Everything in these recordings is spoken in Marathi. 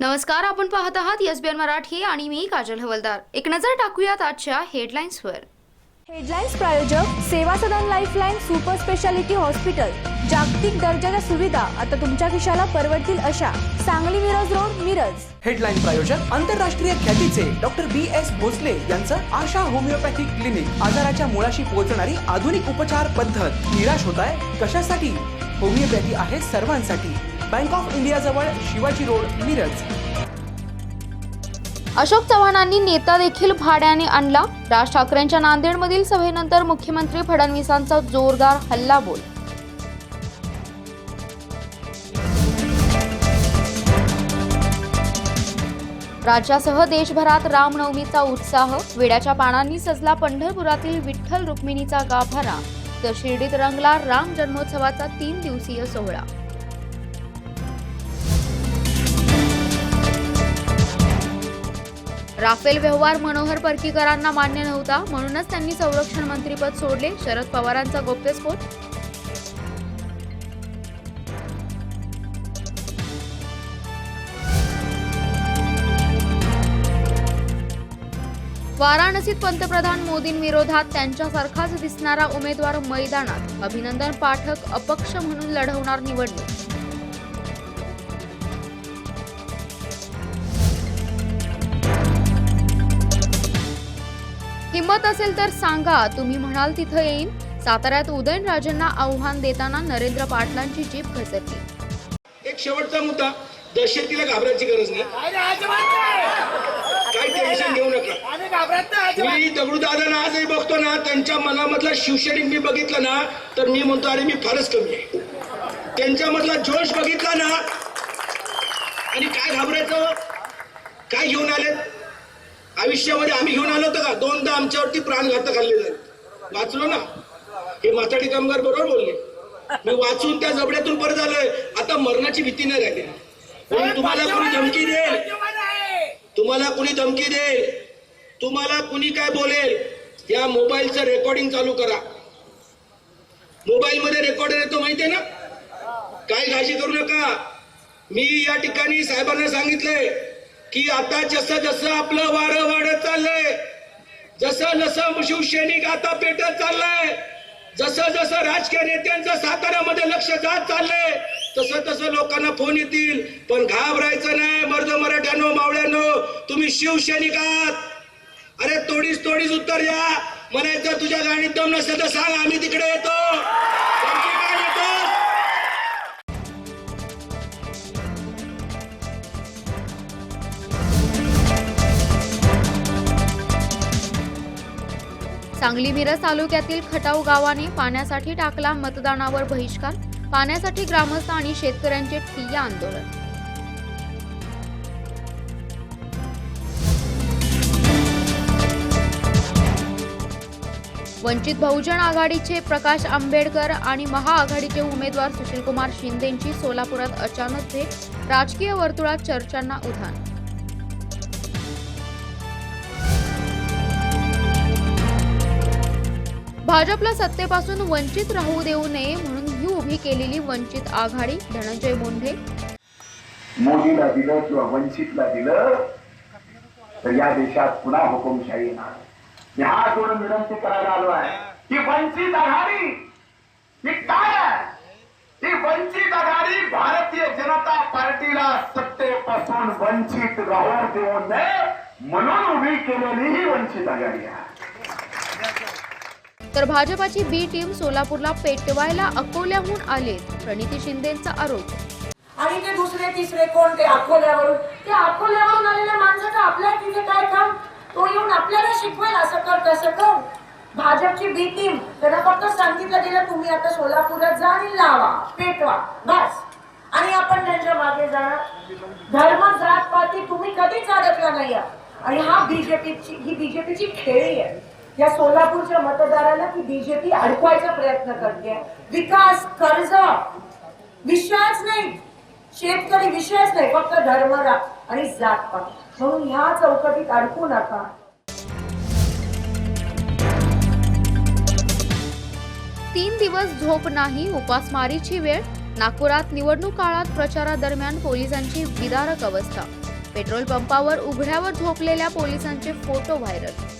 नमस्कार आपण पाहत आहात एस बी एन मराठी आणि मी काजल हवलदार. एक नजर टाकूयात आजच्या हेडलाईन्सवर. हेडलाईन्स प्रायोजक Seva Sadan lifeline super speciality hospital. जागतिक दर्जाच्या सुविधा आता तुमच्या खिशाला परवडतील अशा सांगली मिरज रोड मिरज. हेडलाईन प्रायोजक आंतरराष्ट्रीय ख्यातीचे डॉक्टर बी एस भोसले यांचं आशा होमिओपॅथिक क्लिनिक आजाराच्या मुळाशी पोहोचणारी आधुनिक उपचार पद्धत निराश होत आहे. कशासाठी? होमिओपॅथी आहे सर्वांसाठी. बँक ऑफ इंडिया जवळ शिवाजी रोड मिरज. अशोक चव्हाणांनी नेता देखील भाड्याने आणला. राज ठाकरेंच्या नांदेडमधील सभेनंतर मुख्यमंत्री फडणवीसांचा जोरदार हल्लाबोल. राज्यासह देशभरात रामनवमीचा उत्साह. विड्याच्या पानांनी सजला पंढरपुरातील विठ्ठल रुक्मिणीचा गाभारा. तर शिर्डीत रंगला राम जन्मोत्सवाचा तीन दिवसीय सोहळा. राफेल व्यवहार मनोहर परकीकरांना मान्य नव्हता म्हणूनच त्यांनी संरक्षण मंत्रीपद सोडले. शरद पवारांचा गौप्यस्फोट वाराणसीत पंतप्रधान मोदींविरोधात त्यांच्यासारखाच दिसणारा उमेदवार मैदानात. अभिनंदन पाठक अपक्ष म्हणून लढवणार निवडणूक. हिंमत असेल तर सांगा तुम्ही म्हणाल तिथं येईन. साताऱ्यात उदयनराजेंना आव्हान देताना नरेंद्र पाटलांची जीप घसरली. एक शेवटचा मुद्दा दहशतीला घाबरायची गरज नाही. काही टेन्शन घेऊ नका. मी दगडूदादांना आजही बघतो ना त्यांच्या मनामधला शिवसैनिक मी बघितलं ना तर मी म्हणतो अरे मी फारच कमी आहे. त्यांच्यामधला जोश बघितला ना आणि काय घाबरायचं? काय घेऊन आले आयुष्यामध्ये आम्ही घेऊन आलो होतो का? दोनदा आमच्यावरती प्राणघातक हल्ले झाले. वाचलो ना? हे माथाडी कामगार बरोबर बोलले. मी वाचून त्या जबड्यातून परत आलोय. आता मरणाची भीती नाही राहिली. तुम्हाला कोणी धमकी देईल? तुम्हाला कुणी धमकी देईल? तुम्हाला कुणी काय बोलेल? या मोबाईलचं रेकॉर्डिंग चालू करा. मोबाईल मध्ये रेकॉर्डर येतो माहितीये ना? काय काळजी करू नका. मी या ठिकाणी साहेबांना सांगितलंय की आता जसं जसं आपलं वारं वाढत चाललंय जसं जसं शिवसैनिक आता पेटत चाललंय जसं जसं राजकीय नेत्यांचं साताऱ्यामध्ये लक्ष जात चाललंय तसं तसं लोकांना फोन येतील. पण घाबरायचं नाही मर्द मराठ्यानो मावळ्यानो तुम्ही शिवसैनिक आहात. अरे तोडीच तोडीच उत्तर द्या. म्हणायचं तुझ्या गाडीत दम नसेल तर सांग आम्ही तिकडे येतो. सांगली मिरज तालुक्यातील खटाव गावाने पाण्यासाठी टाकला मतदानावर बहिष्कार? पाण्यासाठी ग्रामस्थ आणि शेतकऱ्यांचे ठिय्या आंदोलन. वंचित बहुजन आघाडीचे प्रकाश आंबेडकर आणि महाआघाडीचे उमेदवार सुशीलकुमार शिंदेंची सोलापुरात अचानक भेट राजकीय वर्तुळात चर्चांना उधाण भाजपला सत्तेपासून वंचित राहू देऊ नये म्हणून ही उभी केलेली वंचित आघाडी धनंजय मुंडे मोदीला दिलं किंवा वंचितला दिलं तर या देशात पुन्हा हुकुमशाही येणार. मी हात जोडून विनंती करायला आलो आहे की वंचित आघाडी ही काय आहे ही वंचित आघाडी भारतीय जनता पार्टीला सत्तेपासून वंचित राहू देऊ नये म्हणून उभी केलेली ही वंचित आघाडी आहे. तर भाजपाची बी टीम सोलापूरला पेटवायला अकोल्याहून आले. प्रणिती शिंदेचा आरोप. आणि ते दुसरे तिसरे कोण? ते अकोल्यावरून. ते अकोल्यावरून आलेल्या माणसाचं आपल्या तिथे काय काम? तो येऊन आपल्याला शिकवेल असं कर तसं कर. भाजपची बी टीम त्यांना फक्त सांगितलं गेलं तुम्ही आता सोलापुरात जा आणि लावा पेटवा बस. आणि आपण त्यांच्या मागे जाणार. धर्म जात पाती तुम्ही कधीच अडकला नाही आणि हा बीजेपीची ही बीजेपीची खेळी आहे. या सोलापूरच्या मतदाराला ती बीजेपी अडकवायचा प्रयत्न करते. विकास कर्ज विश्वास नाही. शेतकरी विश्वास नाही फक्त धर्म आणि जातपात म्हणून ह्या चौकटीत अडकू नका. तीन दिवस झोप नाही उपासमारीची वेळ नागपुरात निवडणूक काळात प्रचारादरम्यान पोलिसांची विदारक अवस्था. पेट्रोल पंपावर उघड्यावर झोपलेल्या पोलिसांचे फोटो व्हायरल.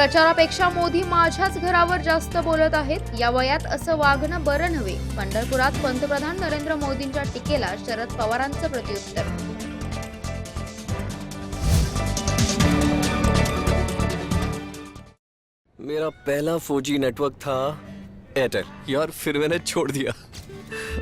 प्रचारापेक्षा मोदी माझ्याच घरावर जास्त बोलत आहेत. या वयात असं वागणं बरं नव्हे. पंढरपुरात पंतप्रधान नरेंद्र मोदींच्या टीकेला शरद पवारांचं प्रत्युत्तर. मेरा पहला 4G नेटवर्क था. एयरटेल यार फिर मैंने छोड़ दिया.